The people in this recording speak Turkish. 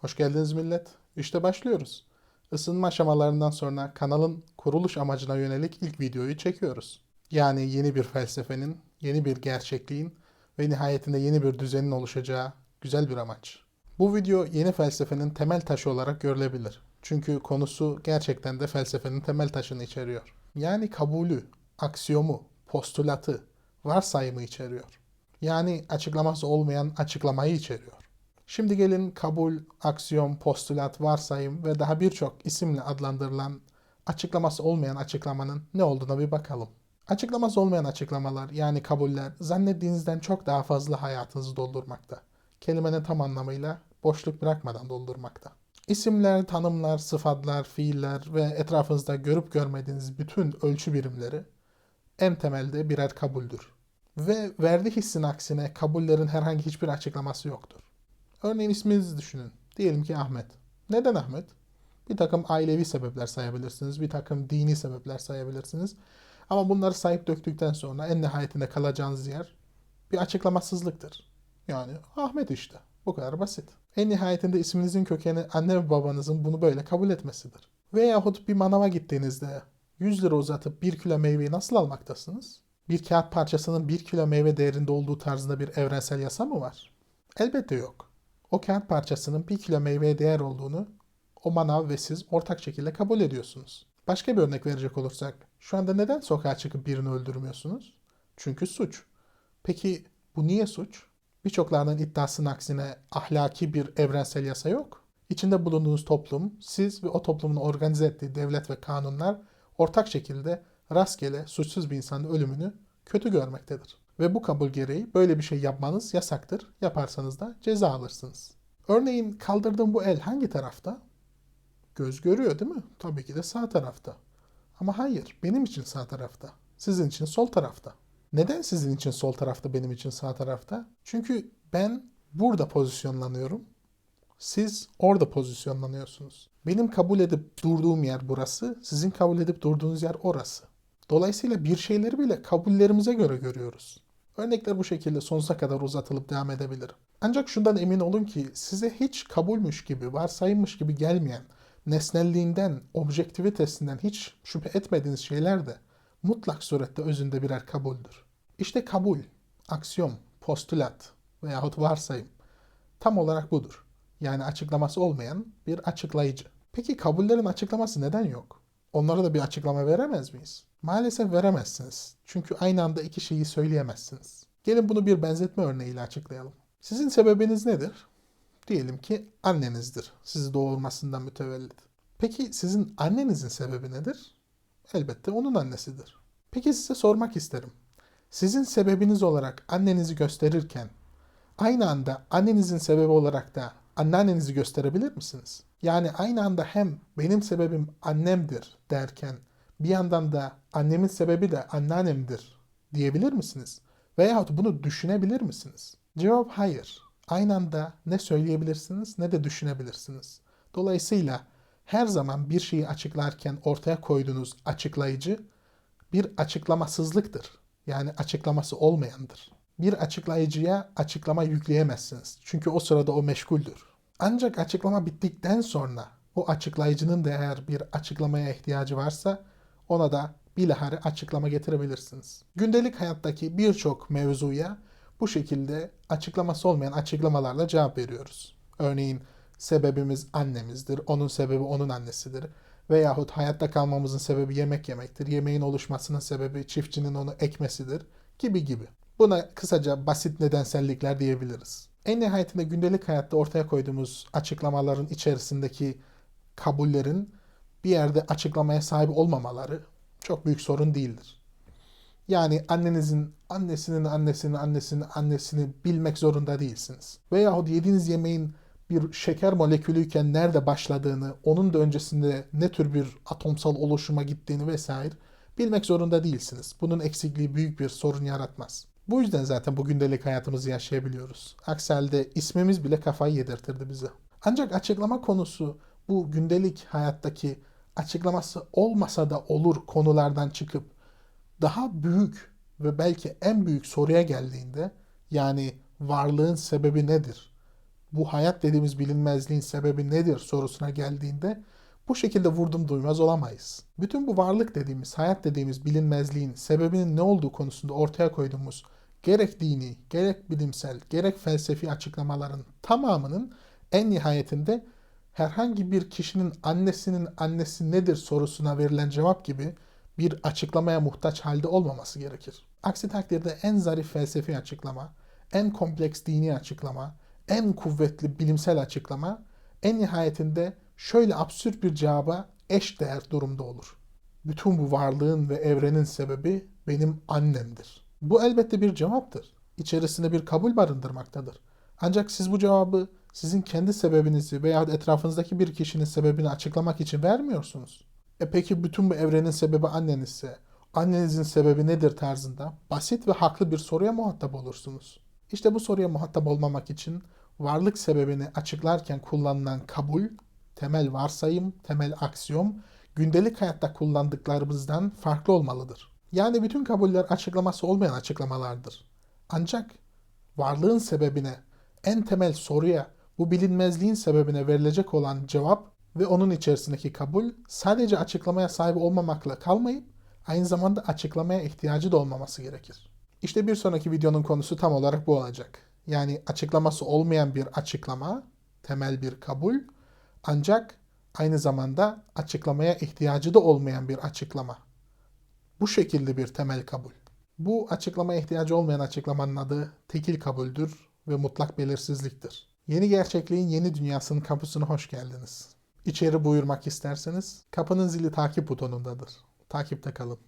Hoş geldiniz millet. İşte başlıyoruz. Isınma aşamalarından sonra kanalın kuruluş amacına yönelik ilk videoyu çekiyoruz. Yani yeni bir felsefenin, yeni bir gerçekliğin ve nihayetinde yeni bir düzenin oluşacağı güzel bir amaç. Bu video yeni felsefenin temel taşı olarak görülebilir. Çünkü konusu gerçekten de felsefenin temel taşını içeriyor. Yani kabulü, aksiyomu, postulatı, varsayımı içeriyor. Yani açıklaması olmayan açıklamayı içeriyor. Şimdi gelin kabul, aksiyon, postulat, varsayım ve daha birçok isimle adlandırılan açıklaması olmayan açıklamanın ne olduğuna bir bakalım. Açıklaması olmayan açıklamalar yani kabuller zannettiğinizden çok daha fazla hayatınızı doldurmakta. Kelimenin tam anlamıyla boşluk bırakmadan doldurmakta. İsimler, tanımlar, sıfatlar, fiiller ve etrafınızda görüp görmediğiniz bütün ölçü birimleri en temelde birer kabuldür. Ve verdiği hissin aksine kabullerin herhangi hiçbir açıklaması yoktur. Örneğin isminizi düşünün. Diyelim ki Ahmet. Neden Ahmet? Bir takım ailevi sebepler sayabilirsiniz. Bir takım dini sebepler sayabilirsiniz. Ama bunları sayıp döktükten sonra en nihayetinde kalacağınız yer bir açıklamasızlıktır. Yani Ahmet işte. Bu kadar basit. En nihayetinde isminizin kökeni anne ve babanızın bunu böyle kabul etmesidir. Veyahut bir manava gittiğinizde 100 lira uzatıp 1 kilo meyveyi nasıl almaktasınız? Bir kağıt parçasının 1 kilo meyve değerinde olduğu tarzında bir evrensel yasa mı var? Elbette yok. O kağıt parçasının 1 kilo meyveye değer olduğunu o manav ve siz ortak şekilde kabul ediyorsunuz. Başka bir örnek verecek olursak, şu anda neden sokağa çıkıp birini öldürmüyorsunuz? Çünkü suç. Peki bu niye suç? Birçoklarının iddiasının aksine ahlaki bir evrensel yasa yok. İçinde bulunduğunuz toplum, siz ve o toplumun organize ettiği devlet ve kanunlar ortak şekilde rastgele suçsuz bir insanın ölümünü kötü görmektedir. Ve bu kabul gereği böyle bir şey yapmanız yasaktır. Yaparsanız da ceza alırsınız. Örneğin kaldırdığım bu el hangi tarafta? Göz görüyor değil mi? Tabii ki de sağ tarafta. Ama hayır, benim için sağ tarafta. Sizin için sol tarafta. Neden sizin için sol tarafta, benim için sağ tarafta? Çünkü ben burada pozisyonlanıyorum. Siz orada pozisyonlanıyorsunuz. Benim kabul edip durduğum yer burası, sizin kabul edip durduğunuz yer orası. Dolayısıyla bir şeyleri bile kabullerimize göre görüyoruz. Örnekler bu şekilde sonsuza kadar uzatılıp devam edebilir. Ancak şundan emin olun ki size hiç kabulmüş gibi, varsayılmış gibi gelmeyen, nesnelliğinden, objektivitesinden hiç şüphe etmediğiniz şeyler de mutlak surette özünde birer kabuldür. İşte kabul, aksiyon, postulat veyahut varsayım tam olarak budur. Yani açıklaması olmayan bir açıklayıcı. Peki kabullerin açıklaması neden yok? Onlara da bir açıklama veremez miyiz? Maalesef veremezsiniz. Çünkü aynı anda iki şeyi söyleyemezsiniz. Gelin bunu bir benzetme örneğiyle açıklayalım. Sizin sebebiniz nedir? Diyelim ki annenizdir. Sizi doğurmasından mütevellit. Peki sizin annenizin sebebi nedir? Elbette onun annesidir. Peki size sormak isterim. Sizin sebebiniz olarak annenizi gösterirken aynı anda annenizin sebebi olarak da anneannenizi gösterebilir misiniz? Yani aynı anda hem benim sebebim annemdir derken bir yandan da annemin sebebi de anneannemdir diyebilir misiniz? Veyahut bunu düşünebilir misiniz? Cevap hayır. Aynı anda ne söyleyebilirsiniz ne de düşünebilirsiniz. Dolayısıyla her zaman bir şeyi açıklarken ortaya koyduğunuz açıklayıcı bir açıklamasızlıktır. Yani açıklaması olmayandır. Bir açıklayıcıya açıklama yükleyemezsiniz. Çünkü o sırada o meşguldür. Ancak açıklama bittikten sonra o açıklayıcının da eğer bir açıklamaya ihtiyacı varsa ona da bilahare açıklama getirebilirsiniz. Gündelik hayattaki birçok mevzuya bu şekilde açıklaması olmayan açıklamalarla cevap veriyoruz. Örneğin sebebimiz annemizdir, onun sebebi onun annesidir. Veyahut hayatta kalmamızın sebebi yemek yemektir, yemeğin oluşmasının sebebi çiftçinin onu ekmesidir gibi gibi. Buna kısaca basit nedensellikler diyebiliriz. En nihayetinde gündelik hayatta ortaya koyduğumuz açıklamaların içerisindeki kabullerin bir yerde açıklamaya sahip olmamaları çok büyük sorun değildir. Yani annenizin annesinin annesinin annesinin annesini bilmek zorunda değilsiniz. Veyahut yediğiniz yemeğin bir şeker molekülüyken nerede başladığını, onun da öncesinde ne tür bir atomsal oluşuma gittiğini vesaire bilmek zorunda değilsiniz. Bunun eksikliği büyük bir sorun yaratmaz. Bu yüzden zaten bu gündelik hayatımızı yaşayabiliyoruz. Aksi halde ismimiz bile kafayı yedirtirdi bize. Ancak açıklama konusu bu gündelik hayattaki açıklaması olmasa da olur konulardan çıkıp daha büyük ve belki en büyük soruya geldiğinde yani varlığın sebebi nedir? bu hayat dediğimiz bilinmezliğin sebebi nedir sorusuna geldiğinde bu şekilde vurdum duymaz olamayız. Bütün bu varlık dediğimiz, hayat dediğimiz bilinmezliğin sebebinin ne olduğu konusunda ortaya koyduğumuz gerek dini, gerek bilimsel, gerek felsefi açıklamaların tamamının en nihayetinde herhangi bir kişinin annesinin annesi nedir sorusuna verilen cevap gibi bir açıklamaya muhtaç halde olmaması gerekir. Aksi takdirde en zarif felsefi açıklama, en kompleks dini açıklama, en kuvvetli bilimsel açıklama en nihayetinde şöyle absürt bir cevaba eş değer durumda olur. Bütün bu varlığın ve evrenin sebebi benim annemdir. Bu elbette bir cevaptır. İçerisinde bir kabul barındırmaktadır. Ancak siz bu cevabı sizin kendi sebebinizi veya etrafınızdaki bir kişinin sebebini açıklamak için vermiyorsunuz. E peki bütün bu evrenin sebebi annenizse, annenizin sebebi nedir tarzında basit ve haklı bir soruya muhatap olursunuz. İşte bu soruya muhatap olmamak için varlık sebebini açıklarken kullanılan kabul, temel varsayım, temel aksiyom, gündelik hayatta kullandıklarımızdan farklı olmalıdır. Yani bütün kabuller açıklaması olmayan açıklamalardır. Ancak varlığın sebebine, en temel soruya, bu bilinmezliğin sebebine verilecek olan cevap ve onun içerisindeki kabul sadece açıklamaya sahip olmamakla kalmayıp aynı zamanda açıklamaya ihtiyacı da olmaması gerekir. İşte bir sonraki videonun konusu tam olarak bu olacak. Yani açıklaması olmayan bir açıklama, temel bir kabul ancak aynı zamanda açıklamaya ihtiyacı da olmayan bir açıklama. Bu şekilde bir temel kabul. Bu açıklamaya ihtiyacı olmayan açıklamanın adı tekil kabuldür ve mutlak belirsizliktir. Yeni gerçekliğin yeni dünyasının kapısına hoş geldiniz. İçeri buyurmak isterseniz kapının zili takip butonundadır. Takipte kalın.